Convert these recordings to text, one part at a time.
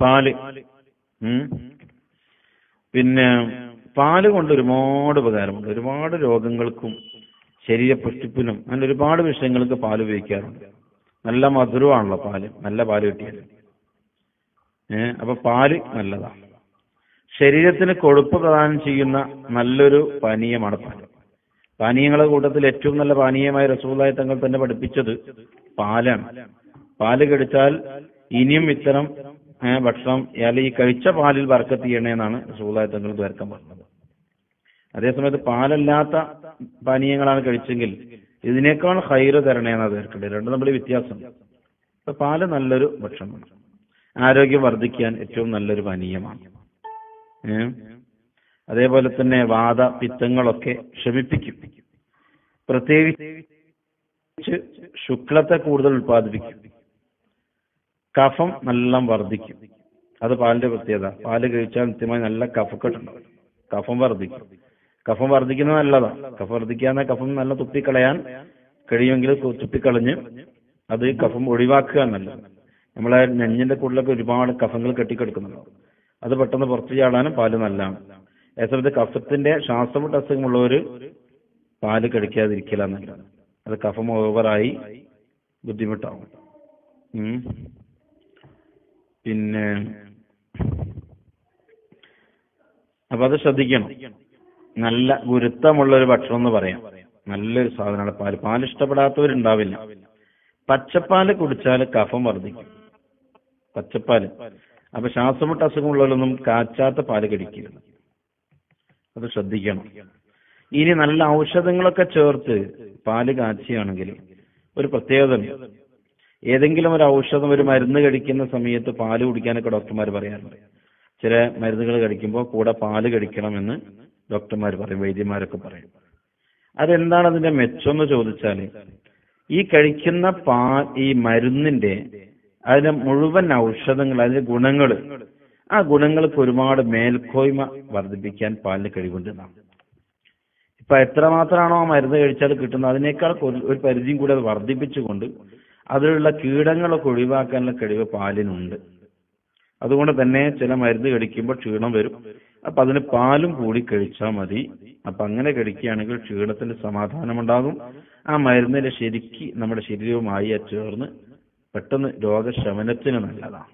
പാൽ. പിന്നെ പാൽ കൊണ്ട് ഒരുപാട് ഉപകാരമുണ്ട്. ഒരുപാട് രോഗങ്ങൾക്കും ശരീര പുഷ്ടിപ്പിനും അങ്ങനെ ഒരുപാട് വിഷയങ്ങൾക്ക് പാൽ ഉപയോഗിക്കാറുണ്ട്. നല്ല മധുരമാണല്ലോ പാൽ. നല്ല പാൽ കിട്ടിയത് ഏഹ് അപ്പൊ പാൽ നല്ലതാണ് ശരീരത്തിന് കൊഴുപ്പ് പ്രദാനം ചെയ്യുന്ന നല്ലൊരു പാനീയമാണ് പാൽ. പാനീയങ്ങളുടെ കൂട്ടത്തിൽ ഏറ്റവും നല്ല പാനീയമായ റസൂലായി തങ്ങൾ തന്നെ പഠിപ്പിച്ചത് പാലാണ്. പാൽ കടിച്ചാൽ ഇനിയും ഇത്തരം ഭക്ഷണം അയാൾ ഈ കഴിച്ച പാലിൽ ബർക്കത്ത് ചെയ്യണേന്നാണ് റസൂലായി തങ്ങൾ പേർക്കാൻ പറഞ്ഞത്. അതേസമയത്ത് പാലല്ലാത്ത പാനീയങ്ങളാണ് കഴിച്ചെങ്കിൽ ഇതിനേക്കാൾ ഹൈറ് തരണേന്നാണ് തീർക്കേണ്ടത് രണ്ടും തമ്മിൽ വ്യത്യാസം. ഇപ്പൊ പാൽ നല്ലൊരു ഭക്ഷണമാണ്. ആരോഗ്യം വർദ്ധിക്കാൻ ഏറ്റവും നല്ലൊരു പാനീയമാണ്. അതേപോലെ തന്നെ വാദ പിത്തങ്ങളൊക്കെ ശമിപ്പിക്കും പ്രത്യേകിച്ച് ശുക്ലത്തെ കൂടുതൽ ഉത്പാദിപ്പിക്കും കഫം നല്ല വർദ്ധിക്കും. അത് പാലിന്റെ പ്രത്യേകത. പാൽ കഴിച്ചാൽ നിത്യമായി നല്ല കഫക്കെട്ടുണ്ടാവും കഫം വർദ്ധിക്കും. കഫം വർദ്ധിക്കുന്നത് നല്ലതാണ് കഫം വർദ്ധിക്കാന്ന കഫം നല്ല തുപ്പിക്കളയാൻ കഴിയുമെങ്കിൽ തുപ്പിക്കളഞ്ഞ് അത് കഫം ഒഴിവാക്കുക എന്നല്ല നമ്മളെ നെഞ്ഞിന്റെ കൂടുതലൊക്കെ ഒരുപാട് കഫങ്ങൾ കെട്ടിക്കെടുക്കുന്നുണ്ട്. അത് പെട്ടെന്ന് പുറത്തു ചാടാനും പാൽ നല്ലതാണ്. അതേസമയത്ത് കഫത്തിന്റെ ശ്വാസമുട്ട അസുഖമുള്ളവര് പാൽ കഴിക്കാതിരിക്കില്ല എന്നല്ല അത് കഫം ഓവറായി ബുദ്ധിമുട്ടാവും. പിന്നെ അപ്പൊ അത് ശ്രദ്ധിക്കണം. നല്ല ഗുരുത്വമുള്ള ഒരു ഭക്ഷണം എന്ന് പറയാം. നല്ലൊരു സാധനമാണ് പാൽ. പാൽ ഇഷ്ടപ്പെടാത്തവരുണ്ടാവില്ല. പച്ചപ്പാൽ കുടിച്ചാൽ കഫം വർദ്ധിക്കും. പച്ചപ്പാൽ. അപ്പൊ ശ്വാസമുട്ട അസുഖമുള്ളവരൊന്നും കാച്ചാത്ത പാൽ കടിക്കരുത്. അത് ശ്രദ്ധിക്കണം. ഇനി നല്ല ഔഷധങ്ങളൊക്കെ ചേർത്ത് പാൽ കാച്ചിയാണെങ്കിൽ ഒരു പ്രത്യേകത ഏതെങ്കിലും ഒരു ഔഷധം ഒരു മരുന്ന് കഴിക്കുന്ന സമയത്ത് പാൽ കുടിക്കാനൊക്കെ ഡോക്ടർമാർ പറയാറുണ്ട്. ചില മരുന്നുകൾ കഴിക്കുമ്പോൾ കൂടെ പാൽ കഴിക്കണമെന്ന് ഡോക്ടർമാർ പറയും വൈദ്യന്മാരൊക്കെ പറയും. അതെന്താണ് അതിന്റെ മെച്ചം എന്ന് ചോദിച്ചാൽ ഈ കഴിക്കുന്ന പാ ഈ മരുന്നിന്റെ അതിന്റെ മുഴുവൻ ഔഷധങ്ങൾ അതിന്റെ ഗുണങ്ങൾ ആ ഗുണങ്ങൾക്ക് ഒരുപാട് മേൽക്കോയ്മ വർദ്ധിപ്പിക്കാൻ പാലിന് കഴിവുണ്ട് ഇപ്പൊ എത്രമാത്രമാണോ ആ മരുന്ന് കഴിച്ചാൽ കിട്ടുന്നത് അതിനേക്കാൾ ഒരു പരിധിയും കൂടി അത് വർദ്ധിപ്പിച്ചുകൊണ്ട് അതിലുള്ള കീടങ്ങളൊക്കെ ഒഴിവാക്കാനുള്ള കഴിവ് പാലിനുണ്ട്. അതുകൊണ്ട് തന്നെ ചില മരുന്ന് കഴിക്കുമ്പോൾ ക്ഷീണം വരും. അപ്പൊ അതിന് പാലും കൂടി കഴിച്ചാൽ മതി. അപ്പൊ അങ്ങനെ കഴിക്കുകയാണെങ്കിൽ ക്ഷീണത്തിന് സമാധാനമുണ്ടാകും. ആ മരുന്നിനെ ശരിക്ക് നമ്മുടെ ശരീരവുമായി ചേർന്ന് പെട്ടെന്ന് രോഗശമനത്തിന് നല്ലതാണ്.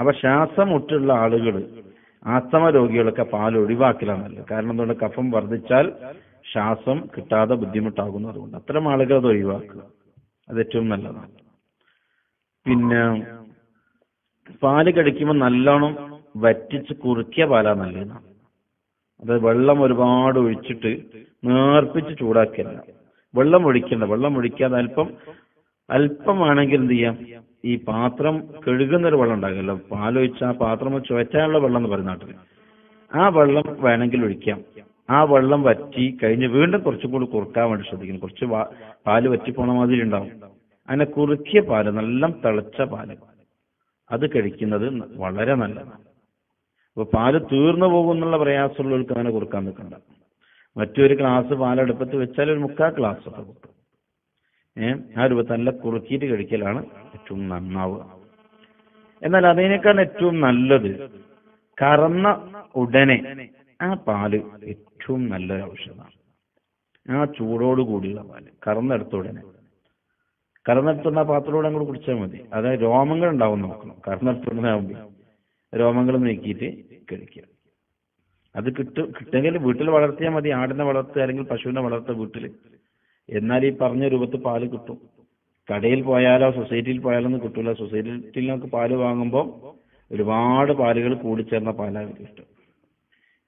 അപ്പൊ ശ്വാസം മുട്ടുള്ള ആളുകൾ ആസ്തമ രോഗികളൊക്കെ പാൽ ഒഴിവാക്കലാണ് നല്ലത്. കാരണം എന്തുകൊണ്ട്? കഫം വർദ്ധിച്ചാൽ ശ്വാസം കിട്ടാതെ ബുദ്ധിമുട്ടാകുന്നു അതുകൊണ്ട്. അത്തരം ആളുകൾ അത് ഒഴിവാക്കുക. അത് ഏറ്റവും നല്ലതാണ്. പിന്നെ പാൽ കഴിക്കുമ്പോൾ നല്ലോണം വറ്റിച്ച് കുറുക്കിയ പാലാ നല്ലതാണ് അത് വെള്ളം ഒരുപാട് ഒഴിച്ചിട്ട് നേർപ്പിച്ച് ചൂടാക്കിയല്ല. വെള്ളം ഒഴിക്കണ്ട. വെള്ളം ഒഴിക്കാതെ അല്പം അല്പം വേണമെങ്കിൽ എന്ത് ചെയ്യാം? ഈ പാത്രം കഴുകുന്ന ഒരു വെള്ളം ഉണ്ടാകുമല്ലോ. പാലൊഴിച്ച ആ പാത്രം ചുവറ്റാനുള്ള വെള്ളം എന്ന് പറയുന്ന നാട്ടിൽ ആ വെള്ളം വേണമെങ്കിൽ ഒഴിക്കാം. ആ വെള്ളം വറ്റി കഴിഞ്ഞ് വീണ്ടും കുറച്ചും കൂടി കുറുക്കാൻ വേണ്ടി ശ്രദ്ധിക്കണം കുറച്ച് പാൽ വറ്റിപ്പോണ മാതിരി ഉണ്ടാവും. അങ്ങനെ കുറുക്കിയ പാൽ നല്ല തിളച്ച പാൽ. അത് കഴിക്കുന്നത് വളരെ നല്ലതാണ്. അപ്പൊ പാൽ തീർന്നു പോകുന്നുള്ള പ്രയാസമുള്ളവർക്ക് അങ്ങനെ കുറുക്കാൻ നിൽക്കണ്ട. മറ്റൊരു ഗ്ലാസ് പാലെടുപ്പത്ത് വെച്ചാൽ ഒരു മുക്കാൽ ഗ്ലാസ് ഒക്കെ കിട്ടും. ഏഹ് ആ രൂപത്തിൽ നല്ല കുറുക്കിയിട്ട് കഴിക്കലാണ് ഏറ്റവും നന്നാവുക. എന്നാൽ അതിനേക്കാൾ ഏറ്റവും നല്ലത് കറന്ന ഉടനെ ആ പാൽ ഏറ്റവും നല്ലൊരു ഔഷധമാണ്. ആ ചൂടോട് കൂടിയുള്ള പാൽ. കറന്നെടുത്ത ഉടനെ. കറന്നെടുത്തുന്ന പാത്രത്തോടെ അങ്ങോട്ട് കുടിച്ചാൽ മതി. അതായത് രോമങ്ങൾ ഉണ്ടാവും നോക്കണം. കറന്നെടുത്തുടനാകുമ്പോൾ രോമങ്ങൾ നീക്കിയിട്ട് കഴിക്കുക. അത് കിട്ടും കിട്ടുമെങ്കിൽ വീട്ടിൽ വളർത്തിയാൽ മതി. ആടിനെ വളർത്തുക അല്ലെങ്കിൽ പശുവിനെ വളർത്തുക വീട്ടിൽ. എന്നാൽ ഈ പറഞ്ഞ രൂപത്തിൽ പാൽ കിട്ടും. കടയിൽ പോയാലോ സൊസൈറ്റിയിൽ പോയാലോ ഒന്നും കിട്ടൂല. സൊസൈറ്റിയിൽ നമുക്ക് പാൽ വാങ്ങുമ്പോൾ ഒരുപാട് പാലുകൾ കൂടിച്ചേർന്ന പാലാണ് കിട്ടും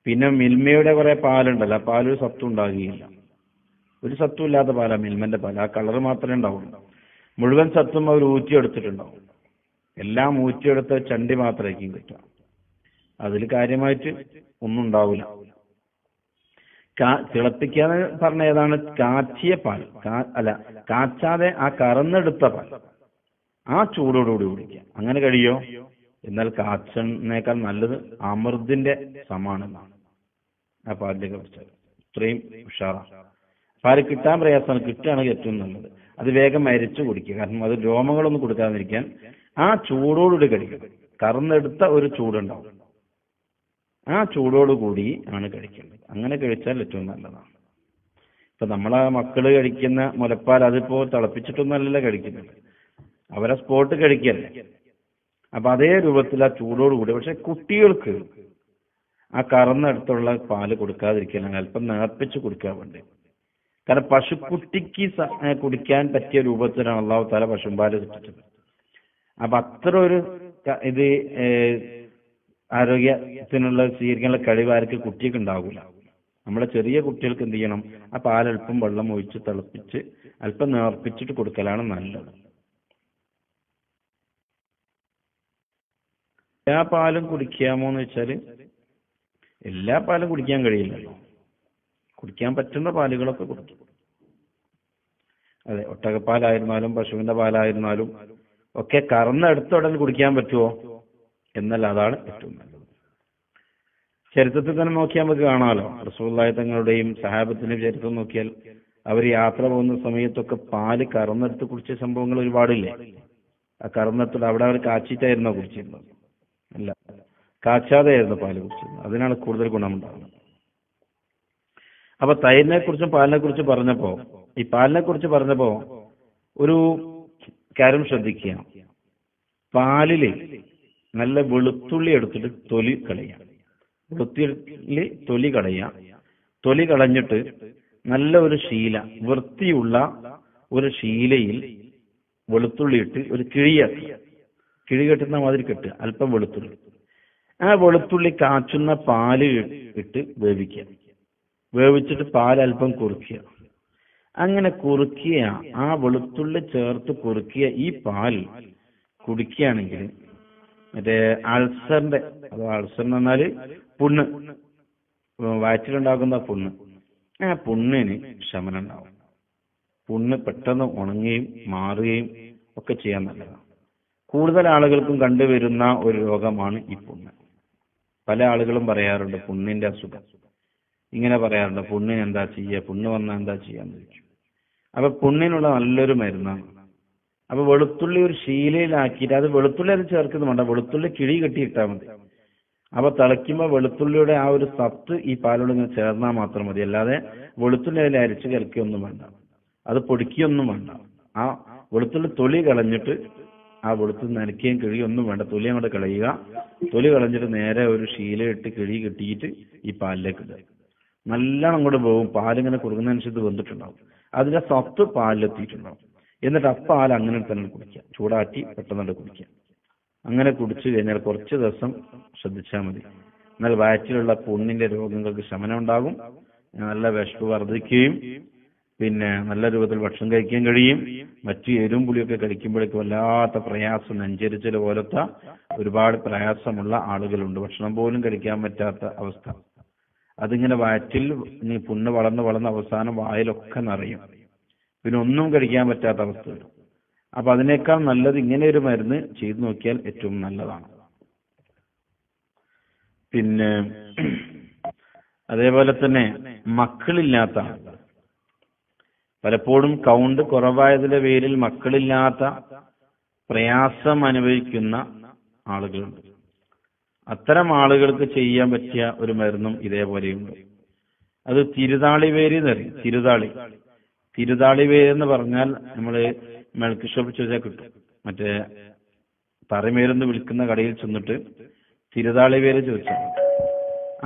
പിന്നെ മിൽമയുടെ കുറെ പാലുണ്ടല്ലോ ആ പാലൊരു സത്വം ഉണ്ടാകുകയില്ല. ഒരു സത്വം ഇല്ലാത്ത പാലാ മിൽമന്റെ പാൽ ആ കളർ മാത്രമേ ഉണ്ടാവുള്ളൂ. മുഴുവൻ സത്തും അവർ ഊറ്റിയെടുത്തിട്ടുണ്ടാവും. എല്ലാം ഊറ്റിയെടുത്ത ചണ്ടി മാത്രമായിരിക്കും കിട്ടുക. അതിൽ കാര്യമായിട്ട് ഒന്നും ഉണ്ടാവില്ല. തിളപ്പിക്കാതെ പറഞ്ഞ ഏതാണ്? കാച്ചിയ പാൽ. അല്ല കാച്ചാതെ ആ കറന്നെടുത്ത പാൽ. ആ ചൂടോടുകൂടി കുടിക്കുക. അങ്ങനെ കഴിയോ? എന്നാൽ കാച്ചനേക്കാൾ നല്ലത് അമൃതിന്റെ സമാണെന്നാണ്. ആ പാലിനെ കുറിച്ച്. ഇത്രയും ഉഷാറാണ് പാൽ കിട്ടാൻ പ്രയാസമാണ്. കിട്ടുകയാണെങ്കിൽ ഏറ്റവും നല്ലത്. അത് വേഗം അരിച്ചു കുടിക്കുക. കാരണം അത് രോമങ്ങളൊന്നും കൊടുക്കാതിരിക്കാൻ ആ ചൂടോടുകൂടി കഴിക്കുക. കറന്നെടുത്ത ഒരു ചൂടുണ്ടാവും. ആ ചൂടോടുകൂടി ആണ് കഴിക്കേണ്ടത്. അങ്ങനെ കഴിച്ചാൽ ഏറ്റവും നല്ലതാണ്. ഇപ്പൊ നമ്മളെ മക്കൾ കഴിക്കുന്ന മുലപ്പാൽ അതിപ്പോ തിളപ്പിച്ചിട്ടൊന്നല്ലല്ലോ കഴിക്കുന്നത്. അവരെ സ്പോട്ട് കഴിക്കല്ലേ? അപ്പൊ അതേ രൂപത്തിൽ ആ ചൂടോടുകൂടി. പക്ഷെ കുട്ടികൾക്ക് ആ കറന്നെടുത്തുള്ള പാൽ കൊടുക്കാതിരിക്കലാണ് അല്പം നേർപ്പിച്ച് കൊടുക്കാൻ വേണ്ടി. കാരണം പശുക്കുട്ടിക്ക് കുടിക്കാൻ പറ്റിയ രൂപത്തിലാണ് അള്ളാഹു താല പശുമ്പാൽ കിട്ടിച്ചത് അപ്പൊ അത്ര ഒരു ഇത് ആരോഗ്യത്തിനുള്ള സ്വീകരിക്കാനുള്ള കഴിവ് ആർക്ക് കുട്ടിക്ക് ഉണ്ടാവില്ല നമ്മളെ ചെറിയ കുട്ടികൾക്ക് എന്ത് ചെയ്യണം? ആ അല്പം വെള്ളം ഒഴിച്ച് തിളപ്പിച്ച് അല്പം നേർപ്പിച്ചിട്ട് കൊടുക്കലാണ് നല്ലത്. എല്ലാ പാലും കുടിക്കാമോ എന്ന് വെച്ചാൽ എല്ലാ പാലും കുടിക്കാൻ കഴിയില്ലല്ലോ. കുടിക്കാൻ പറ്റുന്ന പാലുകളൊക്കെ കുടിക്കും അതെ ഒട്ടകപ്പാലായിരുന്നാലും പശുവിന്റെ പാലായിരുന്നാലും ഒക്കെ കറന്നെടുത്ത ഉടൻ കുടിക്കാൻ പറ്റുമോ എന്നല്ല അതാണ് ഏറ്റവും നല്ലത്. ചരിത്രത്തിൽ തന്നെ നോക്കിയാൽ നമുക്ക് കാണാമല്ലോ റസൂള്ളായ തങ്ങളുടെയും സഹാബത്തിന്റെയും ചരിത്രം നോക്കിയാൽ അവർ യാത്ര പോകുന്ന സമയത്തൊക്കെ പാൽ കറന്നെടുത്ത് കുടിച്ച സംഭവങ്ങൾ ഒരുപാടില്ലേ? ആ കറന്നെടുത്തിട്ട് അവിടെ അവർ കാച്ചിട്ടായിരുന്നോ കുടിച്ചിരുന്നത്? കാച്ചാതെയായിരുന്നു പാൽ കുടിച്ചിരുന്നത് അതിനാണ് കൂടുതൽ ഗുണമുണ്ടാകുന്നത്. അപ്പൊ തൈരിനെ കുറിച്ചും പാലിനെ കുറിച്ചും പറഞ്ഞപ്പോ ഈ പാലിനെ കുറിച്ച് പറഞ്ഞപ്പോ ഒരു കാര്യം ശ്രദ്ധിക്കുക. പാലിൽ നല്ല വെളുത്തുള്ളി എടുത്തിട്ട് തൊലി കളയുക. വെളുത്തുള്ളി തൊലി കളയുക. തൊലി കളഞ്ഞിട്ട് നല്ല ഒരു ശീല വൃത്തിയുള്ള ഒരു ശീലയിൽ വെളുത്തുള്ളി ഇട്ട് ഒരു കിഴിയാക്കുക കിഴി കെട്ടുന്ന മാതിരി കെട്ടുക. അല്പം വെളുത്തുള്ളി. ആ വെളുത്തുള്ളി കാച്ചുന്ന പാൽ ഇട്ട് വേവിക്കുക. വേവിച്ചിട്ട് പാൽ അല്പം കുറുക്കുക. അങ്ങനെ കുറുക്കിയ ആ വെളുത്തുള്ളി ചേർത്ത് കുറുക്കിയ ഈ പാൽ കുടിക്കുകയാണെങ്കിൽ മറ്റേ അൾസറിന്റെ അതോ അൾസർ എന്ന് പറഞ്ഞാൽ പുണ്ണ് വയറ്റിലുണ്ടാക്കുന്ന പുണ്ണ്. ആ പുണ്ണിന് ശമനം ഉണ്ടാവും. പുണ്ണ് പെട്ടെന്ന് ഉണങ്ങുകയും മാറുകയും ഒക്കെ ചെയ്യാൻ നല്ലതാണ്. കൂടുതൽ ആളുകൾക്കും കണ്ടുവരുന്ന ഒരു രോഗമാണ് ഈ പുണ്ണ്. പല ആളുകളും പറയാറുണ്ട് പുണ്ണിന്റെ അസുഖം. ഇങ്ങനെ പറയാറുണ്ട് പുണ്ണിന് എന്താ ചെയ്യുക പുണ്ണ് വന്നാൽ എന്താ ചെയ്യാന്ന് ചോദിച്ചു അപ്പൊ പുണ്ണിനുള്ള നല്ലൊരു മരുന്നാണ്. അപ്പൊ വെളുത്തുള്ളി ഒരു ശീലയിലാക്കിയിട്ട് അത് വെളുത്തുള്ളി അത് ചേർക്കുന്നു വേണ്ട വെളുത്തുള്ളി കിഴി കെട്ടിയിട്ടാൽ മതി. അപ്പൊ തിളയ്ക്കുമ്പോൾ വെളുത്തുള്ളിയുടെ ആ ഒരു സത്ത് ഈ പാലോട് ഇങ്ങനെ ചേർന്നാൽ മാത്രം മതി. അല്ലാതെ വെളുത്തുള്ളി അതിൽ അരിച്ച് കലക്കിയൊന്നും വേണ്ട. അത് പൊടിക്കുകയൊന്നും വേണ്ട. ആ വെളുത്തുള്ളി തൊലി കളഞ്ഞിട്ട് ആ വെളുത്ത് നനയ്ക്കുകയും കിഴിയൊന്നും വേണ്ട. തൊലി അങ്ങോട്ട് കളയുക. തൊലി കളഞ്ഞിട്ട് നേരെ ഒരു ശീലയിട്ട് കിഴി കെട്ടിയിട്ട് ഈ പാലിലേക്ക് ഇടുക. നല്ലോണം അങ്ങോട്ട് പോകും. പാലിങ്ങനെ കുറുകുന്നതനുസരിച്ച് വെന്തിട്ടുണ്ടാവും. അതിന്റെ സത്ത് പാലിലെത്തിയിട്ടുണ്ടാവും. എന്നിട്ട് ആ പാൽ അങ്ങനെ തന്നെ കുടിക്കുക. ചൂടാറ്റി പെട്ടെന്ന് കുടിക്കുക. അങ്ങനെ കുടിച്ചു കഴിഞ്ഞാൽ കുറച്ച് ദിവസം ശ്രദ്ധിച്ചാൽ മതി. എന്നാൽ വയറ്റിലുള്ള പുണ്ണിന്റെ രോഗങ്ങൾക്ക് ശമനം ഉണ്ടാകും നല്ല വിശപ്പ് വർദ്ധിക്കുകയും പിന്നെ നല്ല രൂപത്തിൽ ഭക്ഷണം കഴിക്കാൻ കഴിയും. മറ്റു എരും പുളിയൊക്കെ കഴിക്കുമ്പോഴേക്ക് വല്ലാത്ത പ്രയാസം നെഞ്ചരിച്ചൽ പോലത്തെ ഒരുപാട് പ്രയാസമുള്ള ആളുകളുണ്ട്. ഭക്ഷണം പോലും കഴിക്കാൻ പറ്റാത്ത അവസ്ഥ. അതിങ്ങനെ വയറ്റിൽ ഇനി പുണ്ണ് വളർന്ന് വളർന്ന് അവസാനം വായിലൊക്കെ നിറയും. പിന്നെ ഒന്നും കഴിക്കാൻ പറ്റാത്ത അവസ്ഥ. വരും അപ്പൊ അതിനേക്കാൾ നല്ലത് ഇങ്ങനെ ഒരു മരുന്ന് ചെയ്തു നോക്കിയാൽ ഏറ്റവും നല്ലതാണ്. പിന്നെ അതേപോലെ തന്നെ മക്കളില്ലാത്ത പലപ്പോഴും കൗണ്ട് കുറവായതിന്റെ പേരിൽ മക്കളില്ലാത്ത പ്രയാസം അനുഭവിക്കുന്ന ആളുകളുണ്ട്. അത്തരം ആളുകൾക്ക് ചെയ്യാൻ പറ്റിയ ഒരു മരുന്നും ഇതേപോലെയുണ്ട്. അത് തിരുതാളി വേരി എന്നറിയും തിരുതാളി. തിരുതാളി വേര് എന്ന് പറഞ്ഞാൽ നമ്മൾ മെൽക്ക് ഷോപ്പ് ചോദിച്ചാൽ കിട്ടും. മറ്റേ തറമേരെന്ന് വിളിക്കുന്ന കടയിൽ ചെന്നിട്ട് തിരുതാളി വേര് ചോദിച്ചാൽ.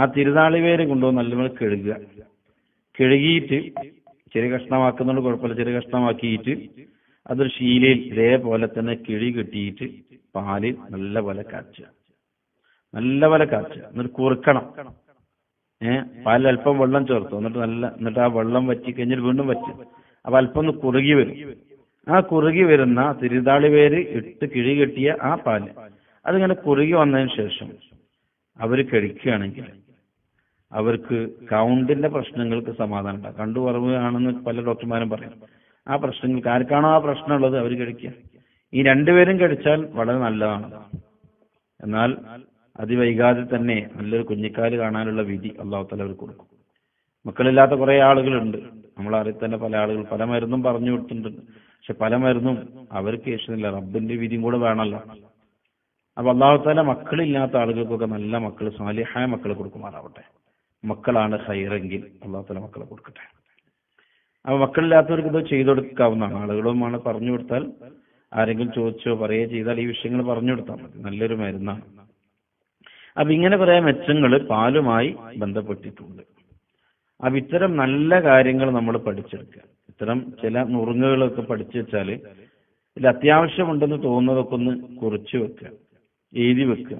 ആ തിരുതാളി വേര് കൊണ്ടുവന്ന് നല്ലപോലെ കഴുകുക. കഴുകിയിട്ട് ചെറിയ കഷ്ണമാക്കുന്നുണ്ട് കുഴപ്പമില്ല. ചെറിയ കഷ്ണമാക്കിയിട്ട് അതൊരു ശീലയിൽ ഇതേപോലെ തന്നെ കിഴി കെട്ടിയിട്ട് പാലിൽ നല്ല പോലെ കാച്ചുക. നല്ല പോലെ കാച്ചുക. എന്നിട്ട് കുറുക്കണം. ഏഹ് പാലിൽ അല്പം വെള്ളം ചേർത്തു. എന്നിട്ട് നല്ല എന്നിട്ട് ആ വെള്ളം വറ്റി കഴിഞ്ഞിട്ട് വീണ്ടും വറ്റി അപ്പൊ അല്പം ഒന്ന് കുറുകി വരും. ആ കുറുകി വരുന്ന തിരുതാളി പേര് ഇട്ട് കിഴി കെട്ടിയ ആ പാൽ. അതിങ്ങനെ കുറുകി വന്നതിന് ശേഷം അവർ കഴിക്കുകയാണെങ്കിൽ അവർക്ക് കൗണ്ടിന്റെ പ്രശ്നങ്ങൾക്ക് സമാധാനം ഉണ്ടാകും. കണ്ടു കുറവാണെന്ന് പല ഡോക്ടർമാരും പറയും. ആ പ്രശ്നങ്ങൾക്ക് ആർക്കാണോ ആ പ്രശ്നമുള്ളത് അവർ കഴിക്കുക. ഈ രണ്ടുപേരും കഴിച്ചാൽ വളരെ നല്ലതാണ്. എന്നാൽ അതിവൈകാതെ തന്നെ നല്ലൊരു കുഞ്ഞിക്കാൽ കാണാനുള്ള വിധി അള്ളാഹു തല കൊടുക്കും. മക്കളില്ലാത്ത കുറെ ആളുകളുണ്ട്. നമ്മളറിയ തന്നെ പല ആളുകൾ പല മരുന്നും പറഞ്ഞു കൊടുത്തിട്ടുണ്ട്. പക്ഷെ പല മരുന്നും അവർക്ക് ഇഷ്ടമില്ല റബ്ബിന്റെ വിധിയും കൂടെ വേണമല്ലോ. അപ്പൊ അള്ളാഹുത്താല മക്കളില്ലാത്ത ആളുകൾക്കൊക്കെ നല്ല മക്കൾ സ്വാലിഹായ മക്കൾ കൊടുക്കുമാറാവട്ടെ. മക്കളാണ് ഹൈറെങ്കിൽ തല മക്കളെ കൊടുക്കട്ടെ. അപ്പൊ മക്കളില്ലാത്തവർക്ക് ഇത് ചെയ്തു കൊടുക്കാവുന്നതാണ് ആളുകളുമാണ് പറഞ്ഞു കൊടുത്താൽ ആരെങ്കിലും ചോദിച്ചോ പറയുകയോ ചെയ്താൽ ഈ വിഷയങ്ങൾ പറഞ്ഞു കൊടുത്താൽ മതി. നല്ലൊരു മരുന്നാണ്. അപ്പൊ ഇങ്ങനെ കുറെ മെച്ചങ്ങൾ പാലുമായി ബന്ധപ്പെട്ടിട്ടുണ്ട്. അപ്പൊ ഇത്തരം നല്ല കാര്യങ്ങൾ നമ്മൾ പഠിച്ചെടുക്കുക. ഇത്തരം ചില നുറുങ്ങുകളൊക്കെ പഠിച്ചു വെച്ചാൽ ഇതിൽ അത്യാവശ്യമുണ്ടെന്ന് തോന്നുന്നതൊക്കെ ഒന്ന് കുറിച്ചു വെക്കുക. എഴുതി വെക്കുക.